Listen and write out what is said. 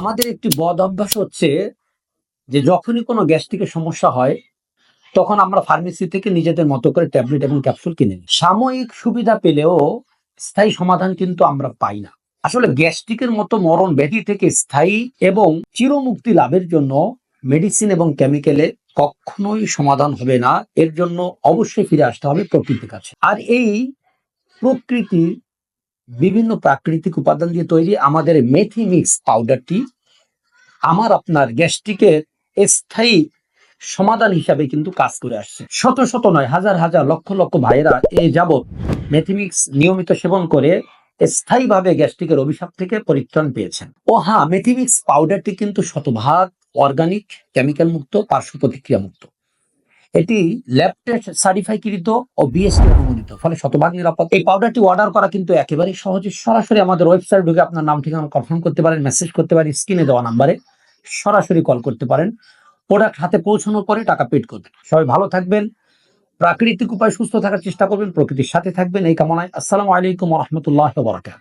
আমাদের একটি বদ অভ্যাস হচ্ছে যে যখনই কোনো গ্যাস্ট্রিকের সমস্যা হয়, তখন আমরা ফার্মেসি থেকে নিজেদের মতো করে ট্যাবলেট এবং ক্যাপসুল কিনে নিই। সাময়িক সুবিধা পেলেও স্থায়ী সমাধান কিন্তু আমরা পাই না। আসলে গ্যাস্ট্রিকের মতো মরণ ব্যাধি থেকে স্থায়ী এবং চিরমুক্তি লাভের জন্য মেডিসিন এবং কেমিক্যালে কখনোই সমাধান হবে না। এর জন্য অবশ্যই ফিরে আসতে হবে প্রকৃতির কাছে। আর এই প্রকৃতি বিভিন্ন প্রাকৃতিক উপাদান দিয়ে তৈরি আমাদের মেথি মিক্স পাউডারটি আমার আপনার গ্যাস্ট্রিকের স্থায়ী সমাধান হিসাবে কিন্তু কাজ করে আসছে। শত শত নয়, হাজার হাজার লক্ষ লক্ষ ভাইয়েরা এই যাবৎ মেথিমিক্স নিয়মিত সেবন করে স্থায়ীভাবে গ্যাস্ট্রিকের অভিশাপ থেকে পরিত্রাণ পেয়েছেন। ও হ্যাঁ মেথিমিক্স পাউডারটি কিন্তু শতভাগ অর্গানিক, কেমিক্যাল মুক্ত, পার্শ্ব প্রতিক্রিয়া মুক্ত। এটি ল্যাব সার্টিফাইকৃত ও বিএসটি অনুমোদিত, ফলে শতভাগ নিরাপদ। এই পাউডারটি অর্ডার করা কিন্তু একেবারেই সহজে। সরাসরি আমাদের ওয়েবসাইট ঢুকে আপনার নাম ঠিকানা কনফার্ম করতে পারেন মেসেজ করতে পারেন স্ক্রিনে দেওয়া নাম্বারে সরাসরি কল করতে পারেন। প্রোডাক্ট হাতে পৌঁছানোর পরে টাকা পেড করবেন। সবাই ভালো থাকবেন, প্রাকৃতিক উপায় সুস্থ থাকার চেষ্টা করবেন, প্রকৃতির সাথে থাকবেন। এই কামনায় আসসালামু আলাইকুম রহমতুল্লাহ বরাকাত